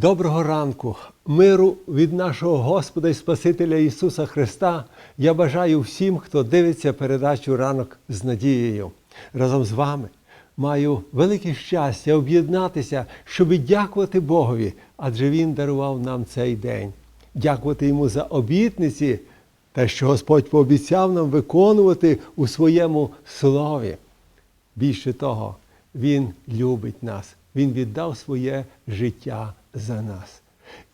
Доброго ранку, миру від нашого Господа і Спасителя Ісуса Христа. Я бажаю всім, хто дивиться передачу ранок з надією. Разом з вами маю велике щастя об'єднатися, щоб дякувати Богові, адже Він дарував нам цей день. Дякувати йому за обітниці, те, що Господь пообіцяв нам виконувати у своєму слові. Більше того, Він любить нас, Він віддав своє життя за нас.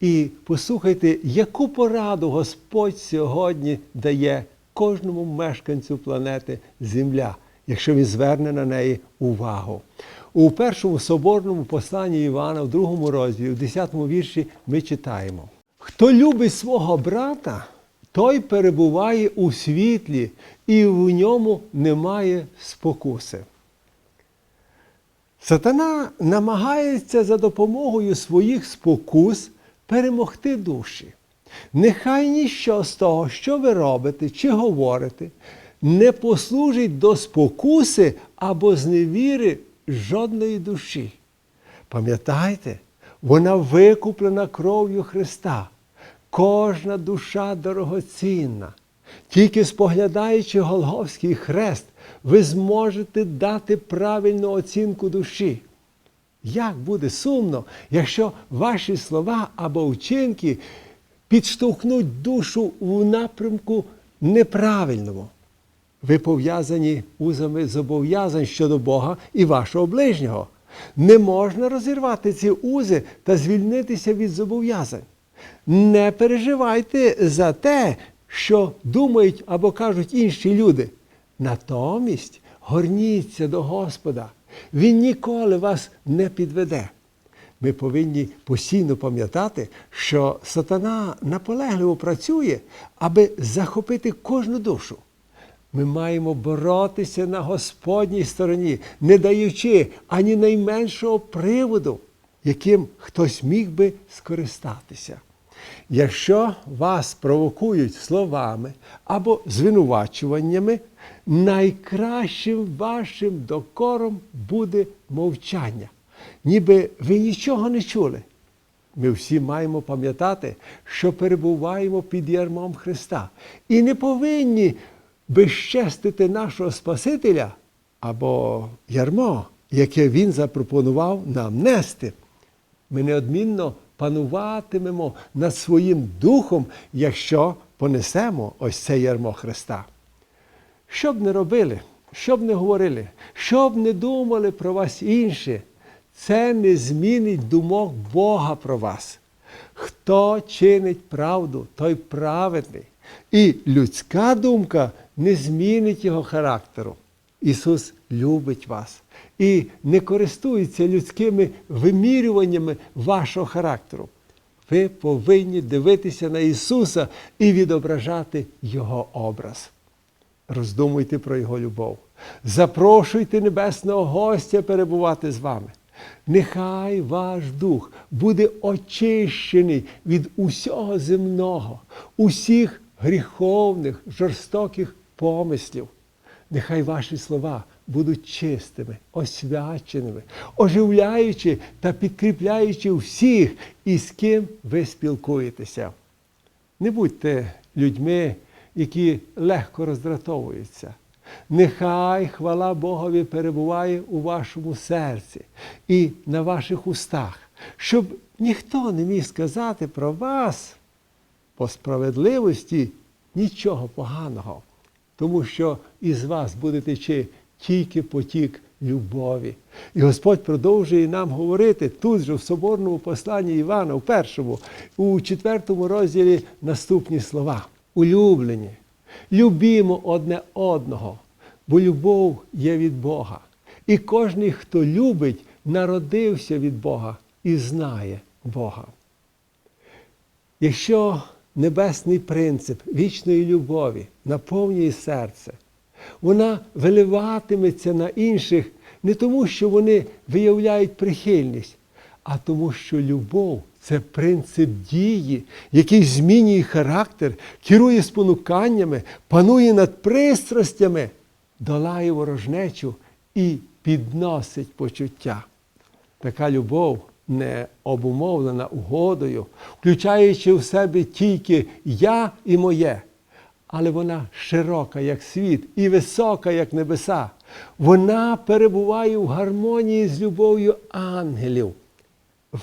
І послухайте, яку пораду Господь сьогодні дає кожному мешканцю планети Земля, якщо він зверне на неї увагу. У першому соборному посланні Івана, в другому розділі, в 10 вірші, ми читаємо: Хто любить свого брата, той перебуває у світлі, і в ньому немає спокуси. Сатана намагається за допомогою своїх спокус перемогти душі. Нехай ніщо з того, що ви робите чи говорите, не послужить до спокуси або зневіри жодної душі. Пам'ятайте, вона викуплена кров'ю Христа. Кожна душа дорогоцінна. Тільки споглядаючи Голговський хрест, ви зможете дати правильну оцінку душі. Як буде сумно, якщо ваші слова або вчинки підштовхнуть душу в напрямку неправильному? Ви пов'язані узами зобов'язань щодо Бога і вашого ближнього. Не можна розірвати ці узи та звільнитися від зобов'язань. Не переживайте за те, що думають або кажуть інші люди. Натомість горніться до Господа. Він ніколи вас не підведе. Ми повинні постійно пам'ятати, що сатана наполегливо працює, аби захопити кожну душу. Ми маємо боротися на Господній стороні, не даючи ані найменшого приводу, яким хтось міг би скористатися. Якщо вас провокують словами або звинувачуваннями, найкращим вашим докором буде мовчання, ніби ви нічого не чули. Ми всі маємо пам'ятати, що перебуваємо під ярмом Христа і не повинні безчестити нашого Спасителя або ярмо, яке Він запропонував нам нести. Ми неодмінно пануватимемо над своїм духом, якщо понесемо ось це ярмо Христа. Що б не робили, що б не говорили, що б не думали про вас інші, це не змінить думок Бога про вас. Хто чинить правду, той праведний. І людська думка не змінить його характеру. Ісус любить вас і не користується людськими вимірюваннями вашого характеру. Ви повинні дивитися на Ісуса і відображати Його образ. Роздумуйте про Його любов. Запрошуйте небесного гостя перебувати з вами. Нехай ваш дух буде очищений від усього земного, усіх гріховних, жорстоких помислів. Нехай ваші слова будуть чистими, освяченими, оживляючи та підкріпляючи всіх, із ким ви спілкуєтеся. Не будьте людьми, які легко роздратовуються. Нехай хвала Богові перебуває у вашому серці і на ваших устах, щоб ніхто не міг сказати про вас по справедливості нічого поганого, тому що із вас буде течи тільки потік любові. І Господь продовжує нам говорити тут же в соборному посланні Івана, у першому, у четвертому розділі наступні слова. Улюблені, любімо одне одного, бо любов є від Бога. І кожен, хто любить, народився від Бога і знає Бога. Якщо небесний принцип вічної любові наповнює серце, вона виливатиметься на інших не тому, що вони виявляють прихильність, а тому, що любов це принцип дії, який змінює характер, керує спонуканнями, панує над пристрастями, долає ворожнечу і підносить почуття. Така любов не обумовлена угодою, включаючи в себе тільки я і моє, але вона широка, як світ, і висока, як небеса. Вона перебуває в гармонії з любов'ю ангелів.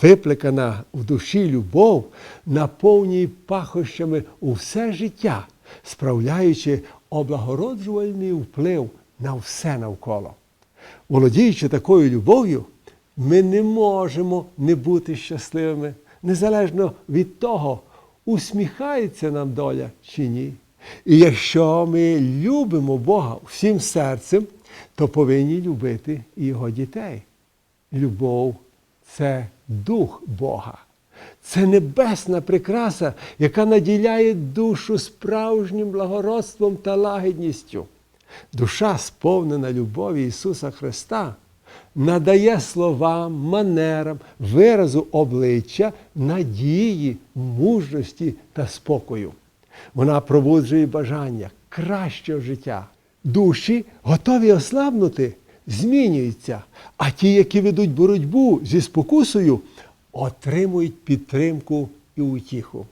Виплекана в душі любов наповнює пахощами у все життя, справляючи облагороджувальний вплив на все навколо. Володіючи такою любов'ю, ми не можемо не бути щасливими, незалежно від того, усміхається нам доля чи ні. І якщо ми любимо Бога всім серцем, то повинні любити і Його дітей. Любов це дух Бога. Це небесна прикраса, яка наділяє душу справжнім благородством та лагідністю. Душа, сповнена любові Ісуса Христа, надає словам, манерам, виразу обличчя, надії, мужності та спокою. Вона пробуджує бажання кращого життя. Душі готові ослабнути, змінюються, а ті, які ведуть боротьбу зі спокусою, отримують підтримку і утіху.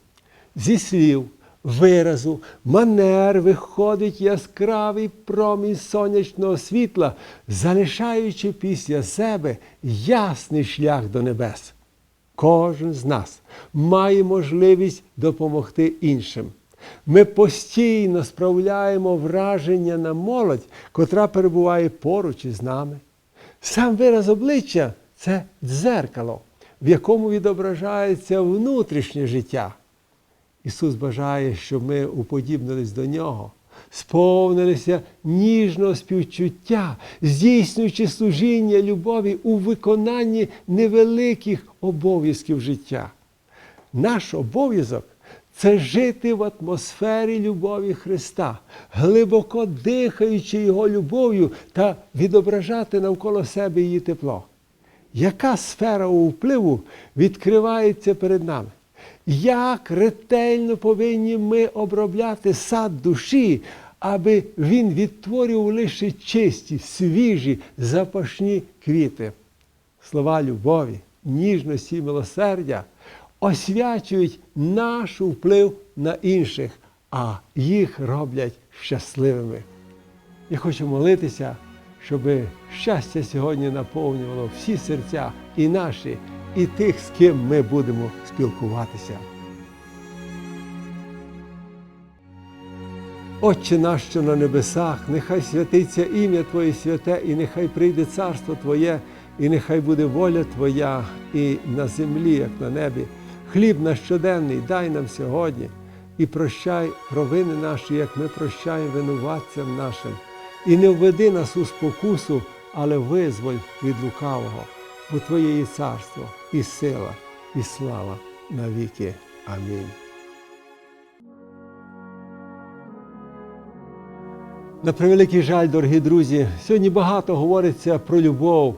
Зі слів, виразу, манер виходить яскравий промінь сонячного світла, залишаючи після себе ясний шлях до небес. Кожен з нас має можливість допомогти іншим. Ми постійно справляємо враження на молодь, котра перебуває поруч із нами. Сам вираз обличчя це дзеркало, в якому відображається внутрішнє життя. Ісус бажає, щоб ми уподібнились до Нього, сповнилися ніжного співчуття, здійснюючи служіння любові у виконанні невеликих обов'язків життя. Наш обов'язок це жити в атмосфері любові Христа, глибоко дихаючи Його любов'ю та відображати навколо себе її тепло. Яка сфера впливу відкривається перед нами? Як ретельно повинні ми обробляти сад душі, аби він відтворював лише чисті, свіжі, запашні квіти? Слова любові, ніжності і милосердя освячують наш вплив на інших, а їх роблять щасливими. Я хочу молитися, щоб щастя сьогодні наповнювало всі серця і наші, і тих, з ким ми будемо спілкуватися. Отче наш, що на небесах, нехай святиться ім'я Твоє святе, і нехай прийде царство Твоє, і нехай буде воля Твоя і на землі, як на небі. Хліб наш щоденний дай нам сьогодні і прощай провини наші, як ми прощаємо винуватцям нашим. І не введи нас у спокусу, але визволь від лукавого, бо Твоє є царство, і сила, і слава навіки. Амінь. На превеликий жаль, дорогі друзі, сьогодні багато говориться про любов.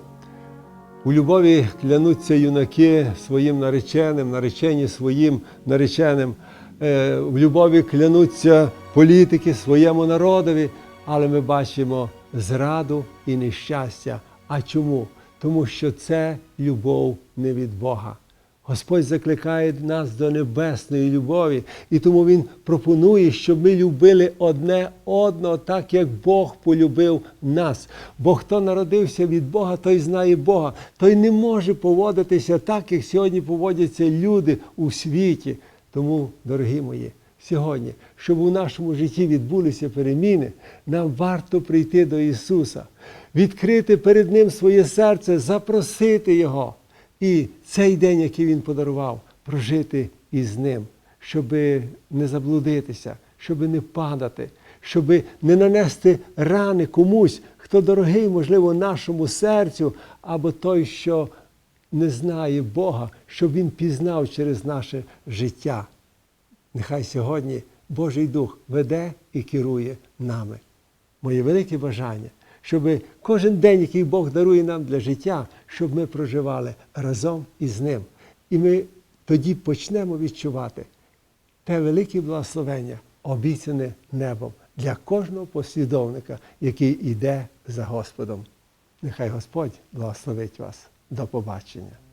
У любові клянуться юнаки своїм нареченим, наречені своїм нареченим. Е, В любові клянуться політики своєму народові, але ми бачимо зраду і нещастя. А чому? Тому що це любов не від Бога. Господь закликає нас до небесної любові, і тому Він пропонує, щоб ми любили одне одного, так як Бог полюбив нас. Бо хто народився від Бога, той знає Бога, той не може поводитися так, як сьогодні поводяться люди у світі. Тому, дорогі мої, сьогодні, щоб у нашому житті відбулися переміни, нам варто прийти до Ісуса, відкрити перед Ним своє серце, запросити Його. І цей день, який він подарував, прожити із ним, щоб не заблудитися, щоб не падати, щоб не нанести рани комусь, хто дорогий, можливо, нашому серцю, або той, що не знає Бога, щоб він пізнав через наше життя. Нехай сьогодні Божий Дух веде і керує нами. Моє велике бажання щоб кожен день, який Бог дарує нам для життя, щоб ми проживали разом із Ним. І ми тоді почнемо відчувати те велике благословення, обіцяне небом для кожного послідовника, який йде за Господом. Нехай Господь благословить вас. До побачення.